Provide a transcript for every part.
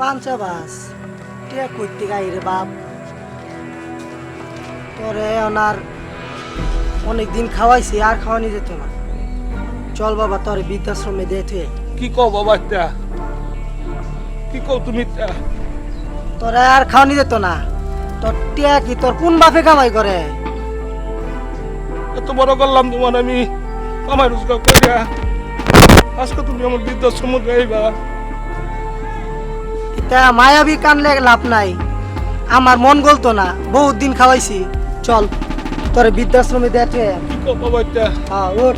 পাঞ্চা বাস টিয়া কইতে গাই রে বাপ। তোরে ওনার অনেক দিন খাওয়াইছি আর খাওয়ানি যেত না। চল বাবা তোরে বৃদ্ধাশ্রমে দে তুই কি কও বাবা তা কি কও তুমি তা তোরে আর খাওয়ানি যেত না। তোর টিয়া কি তোর কোন বাপে কামাই করে? এত বড় করলাম তোমার আমি। কামাই রোজগার করিয়া। আজকে তুমি আমার বৃদ্ধাশ্রম গাইবা তা মায়াবী কানলে লাভ নাই। আমার মন গলতো না বহুত দিন খাওয়াইছি। চল তোরে বৃদ্ধাশ্রমে দে তুই কি কও বাবা তা ওঠ।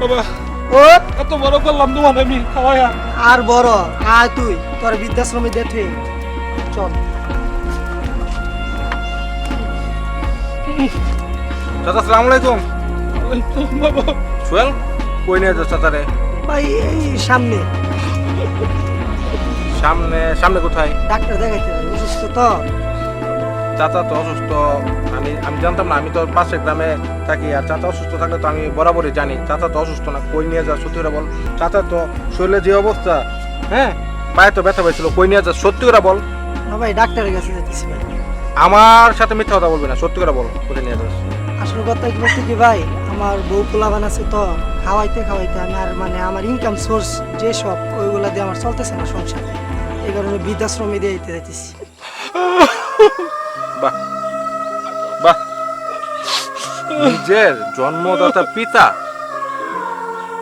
বাবা ওঠ। এত বড় করলাম তোমার আমি খাওয়াইয়া আর বড় আয় তুই তোর বৃদ্ধাশ্রমে দে চল। চাচা সালাম আলাইকুম। সোহেল কই নিয়ে যাচ্ছ চাচারে? ভাই এই সামনে। সামনে সামনে কোথায়? ডাক্তার দেখাইতে পারি অসুস্থ তো। চাচা তো অসুস্থ। আমি আমি জানতাম না আমি তো পাশে গ্রামে থাকি আর চাচা অসুস্থ থাকলে তো আমি বরাবরই জানি। চাচা তো অসুস্থ না কই নিয়ে যা সত্যি করে বল। চাচা তো শরীরে যে অবস্থা হ্যাঁ? পায়ে তো ব্যথা পেয়েছিল কই নিয়ে যা সত্যি করে বল। না ভাই ডাক্তারের কাছে যেতেছি ভাই। আমার সাথে মিথ্যা কথা বলবি না সত্যি করে বল কোথায় নিয়ে যাস। আসল কথা কি বলতে কি ভাই আমার বউ পোলাবান আছে তো খাওয়াইতে খাওয়াইতে আমি আর মানে আমার ইনকাম সোর্স যে সব ওইগুলা দিয়ে আমার চলতেছে না সংসার। এই কারণে বৃদ্ধাশ্রমে দিয়ে দিতে যাইতেছি। বাহ বাহ। নিজের জন্মদাতা পিতা?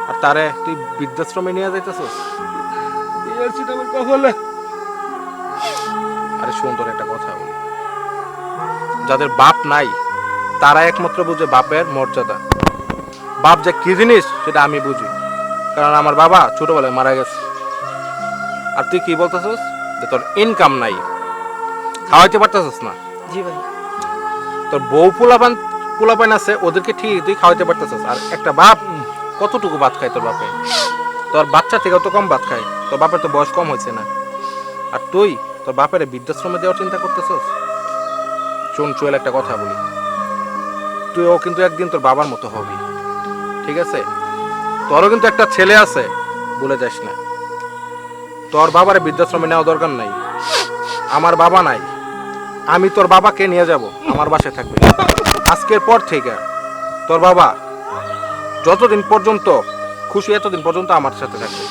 আর তারে তুই বৃদ্ধাশ্রমে নিয়ে যাইতেছস? আরে শোন তোর একটা কথা বলি। যাদের বাপ নাই, তারা একমাত্র বুঝে বাপের মর্যাদা। বাপ যে কি জিনিস, সেটা আমি বুঝি। কারণ আমার বাবা ছোটবেলায় মারা গেছে। আর তুই কি বলতেছস? যে তোর ইনকাম নাই। খাওয়াইতে পারতেছস না? জি ভাই। তোর বউ পোলাপান পোলাপান আছে ওদেরকে ঠিক তুই খাওয়াইতে পারতেছস। আর একটা বাপ কতটুকু ভাত খায় তোর বাপে? তোর বাচ্চা থেকে তো কম ভাত খায়। তোর বাপের তো বয়স কম হয়েছে না। আর তুই তোর বাপের বৃদ্ধাশ্রমে দেওয়ার চিন্তা করতেছস? শোন চুয়েল একটা কথা বলি। তুইও কিন্তু একদিন তোর বাবার মতো হবি। ঠিক আছে? তোরও কিন্তু একটা ছেলে আছে বলে যাস না। তোর বাবার বৃদ্ধাশ্রমে নেওয়া দরকার নাই। আমার বাবা নাই। আমি তোর বাবাকে নিয়ে যাব। আমার বাসায় থাকবে। আজকের পর থেকে তোর বাবা যতদিন পর্যন্ত, খুশি এতদিন পর্যন্ত আমার সাথে থাকবে।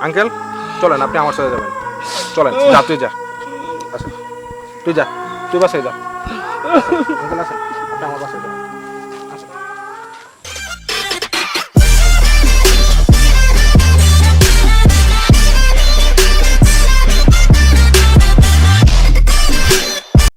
আঙ্কেল, চলেন, আপনি আমার সাথে যাবেন। চলেন, যা, তুই যা। আসেন তুই যা, তুই বাসায় যা। আঙ্কেল, আসেন, আপনি আমার বাসায় যাবেন।